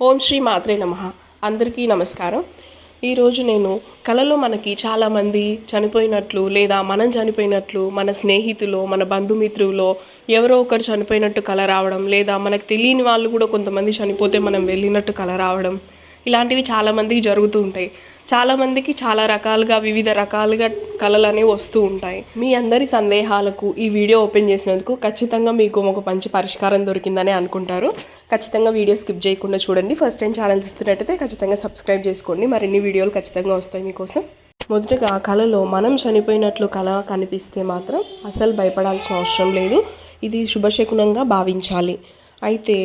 ఓం శ్రీ మాత్రే నమ. అందరికీ నమస్కారం. ఈరోజు నేను కళలో మనకి చాలామంది చనిపోయినట్లు లేదా మనం చనిపోయినట్లు మన స్నేహితులు మన బంధుమిత్రులో ఎవరో ఒకరు చనిపోయినట్టు కళ రావడం లేదా మనకు తెలియని వాళ్ళు కూడా కొంతమంది చనిపోతే మనం వెళ్ళినట్టు కళ రావడం ఇలాంటివి చాలామందికి జరుగుతూ ఉంటాయి. చాలామందికి చాలా రకాలుగా వివిధ రకాలుగా కళలు అనేవి వస్తూ ఉంటాయి. మీ అందరి సందేహాలకు ఈ వీడియో ఓపెన్ చేసినందుకు ఖచ్చితంగా మీకు ఒక మంచి పరిష్కారం దొరికిందని అనుకుంటారు. ఖచ్చితంగా వీడియో స్కిప్ చేయకుండా చూడండి. ఫస్ట్ టైం ఛానల్ చూస్తున్నట్టయితే ఖచ్చితంగా సబ్స్క్రైబ్ చేసుకోండి. మరిన్ని వీడియోలు ఖచ్చితంగా వస్తాయి మీకోసం. మొదటగా కళలో మనం చనిపోయినట్లు కళ కనిపిస్తే మాత్రం అసలు భయపడాల్సిన అవసరం లేదు. ఇది శుభశకునంగా భావించాలి. అయితే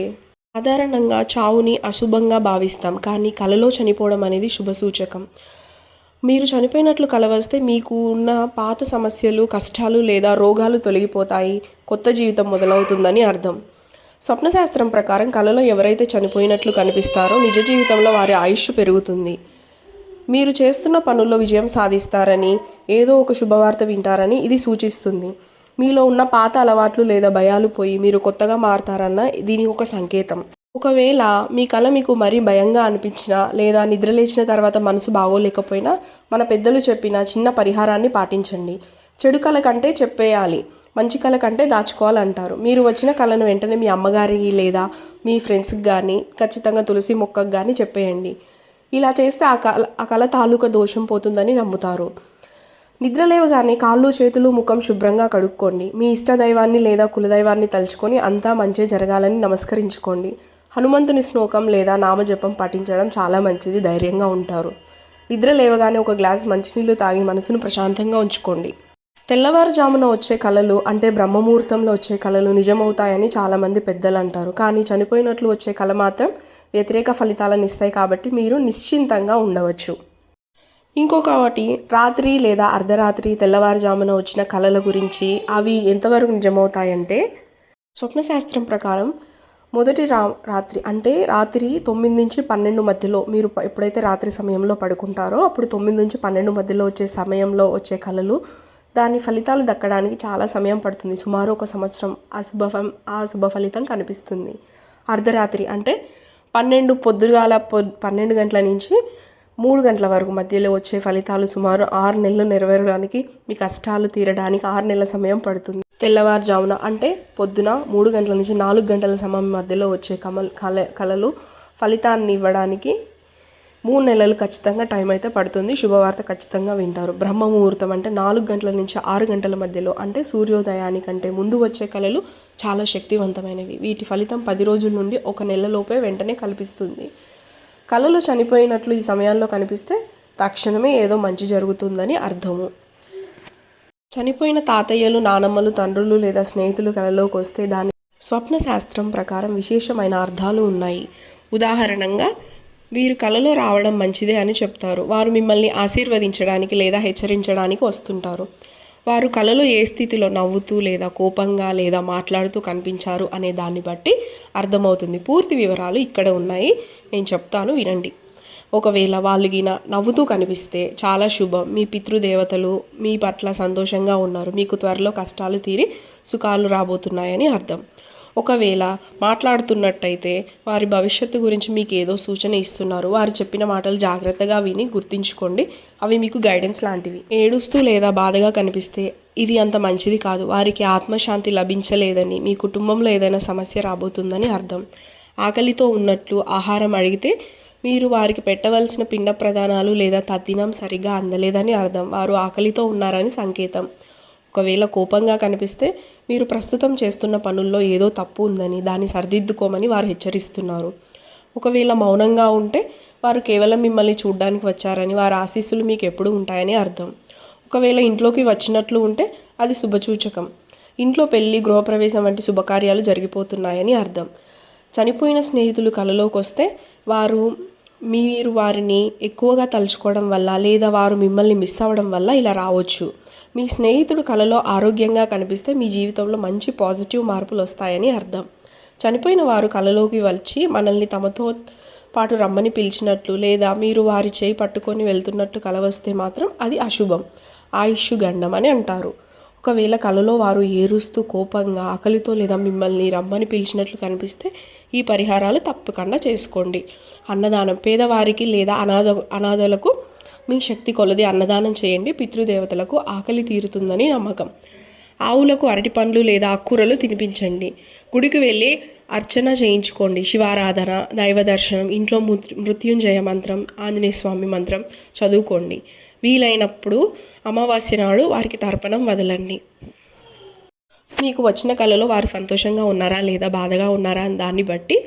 సాధారణంగా చావుని అశుభంగా భావిస్తాం కానీ కలలో చనిపోవడం అనేది శుభసూచకం మీరు చనిపోయినట్లు కల వస్తే మీకు ఉన్న పాత సమస్యలు కష్టాలు లేదా రోగాలు తొలగిపోతాయి కొత్త జీవితం మొదలవుతుందని అర్థం. స్వప్నశాస్త్రం ప్రకారం కలలో ఎవరైతే చనిపోయినట్లు కనిపిస్తారో నిజ జీవితంలో వారి ఆయుష్ పెరుగుతుంది. మీరు చేస్తున్న పనుల్లో విజయం సాధిస్తారని ఏదో ఒక శుభవార్త వింటారని ఇది సూచిస్తుంది. మీలో ఉన్న పాత అలవాట్లు లేదా భయాలు పోయి మీరు కొత్తగా మారతారన్న దీని ఒక సంకేతం. ఒకవేళ మీ కళ మీకు మరీ భయంగా అనిపించినా లేదా నిద్రలేచిన తర్వాత మనసు బాగోలేకపోయినా మన పెద్దలు చెప్పిన చిన్న పరిహారాన్ని పాటించండి. చెడు కళ కంటే చెప్పేయాలి. మంచి కళ కంటే దాచుకోవాలంటారు. మీరు వచ్చిన కళను వెంటనే మీ అమ్మగారికి లేదా మీ ఫ్రెండ్స్కి కానీ ఖచ్చితంగా తులసి మొక్కకు కానీ చెప్పేయండి. ఇలా చేస్తే ఆ కళ ఆ కళ తాలూకా దోషం పోతుందని నమ్ముతారు. నిద్ర లేవగానే కాళ్ళు చేతులు ముఖం శుభ్రంగా కడుక్కోండి. మీ ఇష్టదైవాన్ని లేదా కులదైవాన్ని తలుచుకొని అంతా మంచి జరగాలని నమస్కరించుకోండి. హనుమంతుని శ్లోకం లేదా నామజపం పఠించడం చాలా మంచిది ధైర్యంగా ఉంటారు. నిద్ర లేవగానే ఒక గ్లాస్ మంచినీళ్ళు తాగి మనసును ప్రశాంతంగా ఉంచుకోండి. తెల్లవారుజామున వచ్చే కళలు అంటే బ్రహ్మముహూర్తంలో వచ్చే కళలు నిజమవుతాయని చాలామంది పెద్దలు అంటారు. కానీ చనిపోయినట్లు వచ్చే కళ మాత్రం వ్యతిరేక ఫలితాలను ఇస్తాయి కాబట్టి మీరు నిశ్చింతంగా ఉండవచ్చు. ఇంకొకటి రాత్రి లేదా అర్ధరాత్రి తెల్లవారుజామున వచ్చిన కళల గురించి అవి ఎంతవరకు నిజమవుతాయంటే స్వప్నశాస్త్రం ప్రకారం మొదటి రా రాత్రి అంటే రాత్రి తొమ్మిది నుంచి పన్నెండు మధ్యలో మీరు ఎప్పుడైతే రాత్రి సమయంలో పడుకుంటారో అప్పుడు తొమ్మిది నుంచి పన్నెండు మధ్యలో వచ్చే సమయంలో వచ్చే కళలు దాని ఫలితాలు దక్కడానికి చాలా సమయం పడుతుంది. సుమారు ఒక సంవత్సరం ఆ శుభ ఫం- ఆ శుభ ఫలితం కనిపిస్తుంది. అర్ధరాత్రి అంటే పన్నెండు పొద్దుగాల పొ పన్నెండు గంటల నుంచి మూడు గంటల వరకు మధ్యలో వచ్చే ఫలితాలు సుమారు ఆరు నెలలు నెరవేరడానికి మీ కష్టాలు తీరడానికి ఆరు నెలల సమయం పడుతుంది. తెల్లవారుజామున అంటే పొద్దున మూడు గంటల నుంచి నాలుగు గంటల సమయం మధ్యలో వచ్చే కమల్ కళ కళలు ఫలితాన్ని ఇవ్వడానికి మూడు నెలలు ఖచ్చితంగా టైం అయితే పడుతుంది. శుభవార్త ఖచ్చితంగా వింటారు. బ్రహ్మ ముహూర్తం అంటే నాలుగు గంటల నుంచి ఆరు గంటల మధ్యలో అంటే సూర్యోదయానికంటే ముందు వచ్చే కళలు చాలా శక్తివంతమైనవి. వీటి ఫలితం పది రోజుల నుండి ఒక నెలలోపే వెంటనే కల్పిస్తుంది. కళలు చనిపోయినట్లు ఈ సమయాల్లో కనిపిస్తే తక్షణమే ఏదో మంచి జరుగుతుందని అర్థము. చనిపోయిన తాతయ్యలు నానమ్మలు తండ్రులు లేదా స్నేహితులు కళలోకి వస్తే దాని స్వప్న శాస్త్రం ప్రకారం విశేషమైన అర్థాలు ఉన్నాయి. ఉదాహరణంగా వీరు కళలో రావడం మంచిదే అని చెప్తారు. వారు మిమ్మల్ని ఆశీర్వదించడానికి లేదా హెచ్చరించడానికి వస్తుంటారు. వారు కళలో ఏ స్థితిలో నవ్వుతూ లేదా కోపంగా లేదా మాట్లాడుతూ కనిపించారు అనే దాన్ని బట్టి అర్థమవుతుంది. పూర్తి వివరాలు ఇక్కడ ఉన్నాయి. నేను చెప్తాను వినండి. ఒకవేళ వాళ్ళు గిన నవ్వుతూ కనిపిస్తే చాలా శుభం. మీ పితృదేవతలు మీ పట్ల సంతోషంగా ఉన్నారు. మీకు త్వరలో కష్టాలు తీరి సుఖాలు రాబోతున్నాయని అర్థం. ఒకవేళ మాట్లాడుతున్నట్టయితే వారి భవిష్యత్తు గురించి మీకు ఏదో సూచన ఇస్తున్నారు. వారు చెప్పిన మాటలు జాగ్రత్తగా విని గుర్తుంచుకోండి. అవి మీకు గైడెన్స్ లాంటివి. ఏడుస్తూ లేదా బాధగా కనిపిస్తే ఇది అంత మంచిది కాదు. వారికి ఆత్మశాంతి లభించలేదని మీ కుటుంబంలో ఏదైనా సమస్య రాబోతుందని అర్థం. ఆకలితో ఉన్నట్లు ఆహారం అడిగితే మీరు వారికి పెట్టవలసిన పిండ ప్రధానాలు లేదా తద్దినం సరిగ్గా అందలేదని అర్థం. వారు ఆకలితో ఉన్నారని సంకేతం. ఒకవేళ కోపంగా కనిపిస్తే మీరు ప్రస్తుతం చేస్తున్న పనుల్లో ఏదో తప్పు ఉందని దాన్ని సరిదిద్దుకోమని వారు హెచ్చరిస్తున్నారు. ఒకవేళ మౌనంగా ఉంటే వారు కేవలం మిమ్మల్ని చూడ్డానికి వచ్చారని వారి ఆశీస్సులు మీకు ఎప్పుడు ఉంటాయని అర్థం. ఒకవేళ ఇంట్లోకి వచ్చినట్లు ఉంటే అది శుభసూచకం. ఇంట్లో పెళ్ళి గృహప్రవేశం వంటి శుభకార్యాలు జరిగిపోతున్నాయని అర్థం. చనిపోయిన స్నేహితులు కలలోకి వస్తే వారు మీరు వారిని ఎక్కువగా తలుచుకోవడం వల్ల లేదా వారు మిమ్మల్ని మిస్ అవ్వడం వల్ల ఇలా రావచ్చు. మీ స్నేహితుడు కలలో ఆరోగ్యంగా కనిపిస్తే మీ జీవితంలో మంచి పాజిటివ్ మార్పులు వస్తాయని అర్థం. చనిపోయిన వారు కలలోకి వచ్చి మనల్ని తమతో పాటు రమ్మని పిలిచినట్లు లేదా మీరు వారి చేయి పట్టుకొని వెళ్తున్నట్టు కల వస్తే మాత్రం అది అశుభం. ఆయుష్ గండం అని అంటారు. ఒకవేళ కలలో వారు ఏరుస్తూ కోపంగా ఆకలితో లేదా మిమ్మల్ని రమ్మని పిలిచినట్లు కనిపిస్తే ఈ పరిహారాలు తప్పకుండా చేసుకోండి. అన్నదానం పేదవారికి లేదా అనాథ అనాథలకు మీ శక్తి కొలది అన్నదానం చేయండి. పితృదేవతలకు ఆకలి తీరుతుందని నమ్మకం. ఆవులకు అరటి పండ్లు లేదా ఆకుకూరలు తినిపించండి. గుడికి వెళ్ళి అర్చన చేయించుకోండి. శివారాధన దైవ దర్శనం ఇంట్లో మృత్యుంజయ మంత్రం ఆంజనేయ స్వామి మంత్రం చదువుకోండి. వీలైనప్పుడు అమావాస్య నాడు వారికి తర్పణం వదలండి. మీకు వచ్చిన కళలో వారు సంతోషంగా ఉన్నారా లేదా బాధగా ఉన్నారా అని దాన్ని బట్టి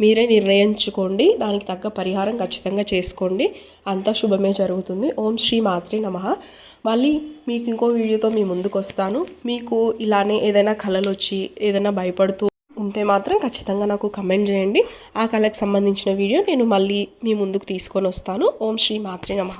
మీరే నిర్ణయించుకోండి. దానికి తగ్గ పరిహారం ఖచ్చితంగా చేసుకోండి. అంతా శుభమే జరుగుతుంది. ఓం శ్రీ మాత్రే నమ. మళ్ళీ మీకు ఇంకో వీడియోతో మీ ముందుకు వస్తాను. మీకు ఇలానే ఏదైనా కళలు వచ్చి ఏదైనా భయపడుతూ ఉంటే మాత్రం ఖచ్చితంగా నాకు కమెంట్ చేయండి. ఆ కళకు సంబంధించిన వీడియో నేను మళ్ళీ మీ ముందుకు తీసుకొని వస్తాను. ఓం శ్రీ మాత్రే నమ.